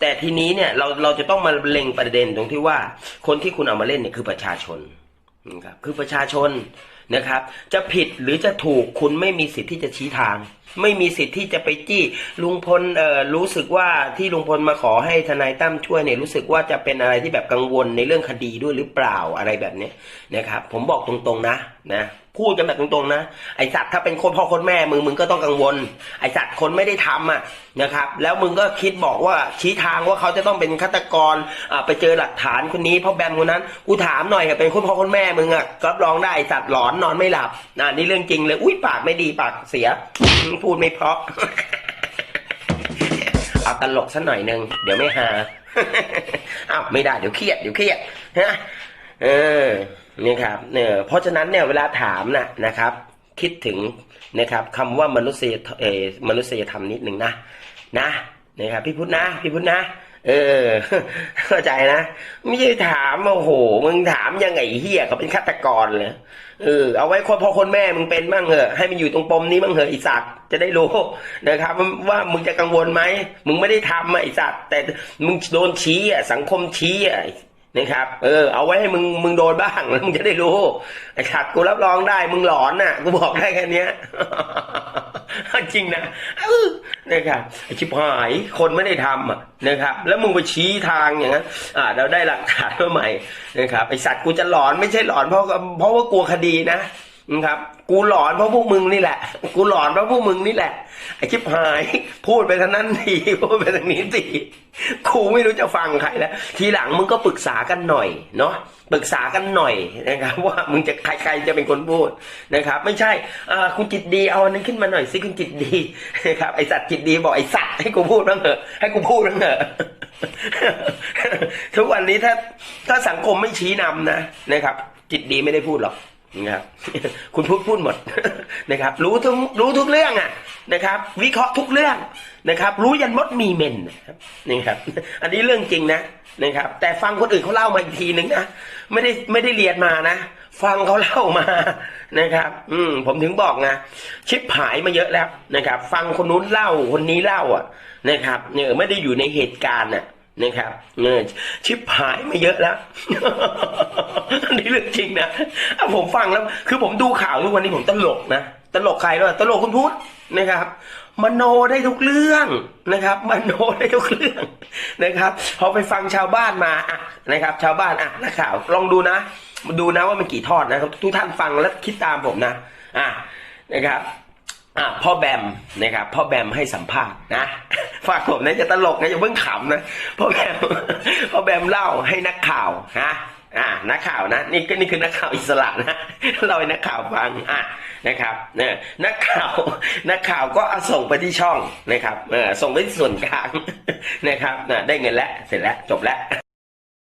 แต่ทีนี้เนี่ยเราเราจะต้องมาเล็งประเด็นตรงที่ว่า คนที่คุณเอามาเล่นเนี่ยคือประชาชนนะครับคือประชาชนนะครับ จะผิดหรือจะถูกคุณไม่มีสิทธิ์ที่จะชี้ทาง ไม่มีสิทธิ์ที่จะไปจี้ลุงพลเอ่อรู้สึกว่าที่ลุงพลมาขอให้ทนายตั้มช่วยเนี่ยรู้สึกว่าจะเป็นอะไรที่แบบกังวลในเรื่องคดีด้วยหรือเปล่าอะไรแบบเนี้ยนะครับ ผมบอกตรงๆนะนะ พูดกันแบบตรงๆนะไอสัตว์ถ้าเป็นคนพ่อคนแม่มึงมึงก็ต้องกังวล ไอสัตว์คนไม่ได้ทำอะนะครับ แล้วมึงก็คิดบอกว่าชี้ทางว่าเขาจะต้องเป็นฆาตกรอ่าไปเจอหลักฐานคนนี้เพราะแบมคนนั้นกูถามหน่อยเป็นคนพ่อคนแม่มึงอะรับรองได้ไอสัตว์หลอนนอนไม่หลับนะนี่เรื่องจริงเลยอุ้ยปากไม่ดีปากเสียพูดไม่เพราะเอาตลกสักหน่อยหนึ่งเดี๋ยวไม่หาอ้าวไม่ได้เดี๋ยวเครียดเดี๋ยวเครียดฮะ เออนี่ครับเนี่ยเพราะฉะนั้นเนี่ยเวลาถามนะนะครับ คิดถึงนะครับคำว่ามนุษยเออมนุษยธรรมนิดหนึ่งนะนะนะครับพี่พุทธนะพี่พุทธนะเออ เข้าใจนะไม่ใช่ถามโอ้โหมึงถามยังไงเฮียเขาเป็นฆาตกรเลยเออเอาไว้คนพ่อคนแม่มึงเป็นบ้างเหอะให้มันอยู่ตรงปมนี้บ้างเหอะไอสัตว์จะได้รู้นะครับ ว่ามึงจะกังวลไหมมึงไม่ได้ทำอะไอสัตว์แต่มึงโดนชี้อะสังคมชี้อะ นะครับ เออ เอาไว้ให้มึงมึงโดนบ้างแล้วมึงจะได้รู้ไอสัตว์กูรับรองได้มึงหลอนน่ะกูบอกได้แค่นี้ยจริงนะเออนะครับไอชิบหายคนไม่ได้ทำอะนะครับ แล้วมึงไปชี้ทางอย่างนั้นอ่า เราได้หลักฐานมาใหม่นะครับไอสัตว์กูจะหลอนไม่ใช่หลอนเพราะเพราะว่ากลัวคดีนะนะครับกูหลอนเพราะพวกมึงนี่แหละ กูหลอนเพราะพวกมึงนี่แหละไอชิบหาย พูดไปทางนั้นทีพูดไปทางนี้ที กูไม่รู้จะฟังใครแล้วทีหลังมึงก็ปรึกษากันหน่อยเนาะปรึกษากันหน่อยนะครับ ว่ามึงจะใครใครจะเป็นคนพูดนะครับ ไม่ใช่คุณจิตดีเอาอันนั้นขึ้นมาหน่อยสิคุณจิตดีนะครับไอสัตว์จิตดีบอกไอสัตว์ให้กูพูดบ้างเถอะให้กูพูดบ้างเถอะทุกวันนี้ถ้าถ้าสังคมไม่ชี้นำนะนะครับ จิตดีไม่ได้พูดหรอกนะครับคุณพูดพูดหมดนะครับ รู้ทุกรู้ทุกเรื่องอะ นะครับ วิเคราะห์ทุกเรื่องนะครับ รู้ยันมดมีเมนนะครับนี่ครับ อันนี้เรื่องจริงนะนะครับ แต่ฟังคนอื่นเขาเล่ามาอีกทีหนึ่งนะไม่ได้ไม่ได้เรียนมานะ ฟังเขาเล่ามานะครับ อืมผมถึงบอกนะชิปหายมาเยอะแล้วนะครับ ฟังคนนู้นเล่าคนนี้เล่าอะนะครับเนี่ยไม่ได้อยู่ในเหตุการณ์น่ะนะครับเออชิปหายมาเยอะแล้วนนี้เรื่องจริงนะอะผมฟังแล้ว คือผมดูข่าวทุกวันนี้ผมตลกนะ ตลกใครด้วยตลกคุณพุทธ นะครับมโนได้ทุกเรื่องนะครับมโนได้ทุกเรื่องนะครับพอไปฟังชาวบ้านมาอะนะครับ ชาวบ้านอะนักข่าวลองดูนะ ดูนะว่ามันกี่ทอดนะครับทุกท่านฟังแล้วคิดตามผมนะอะนะครับอะพ่อแบมนะครับพ่อแบมให้สัมภาษณ์นะฝากผมนะจะตลกนะอย่าเพิ่งขำนะพ่อแบมพ่อแบมเล่าให้นักข่าวนะ อ่านักข่าวนะนี่ก็นี่คือนักข่าวอิสระนะเล่าให้นักข่าวฟังอะนะครับเนี่ยนักข่าวนักข่าวก็เอาส่งไปที่ช่องนะครับเออส่งไปที่ส่วนกลางนะครับน่ะได้เงินแล้วเสร็จแล้วจบแล้ว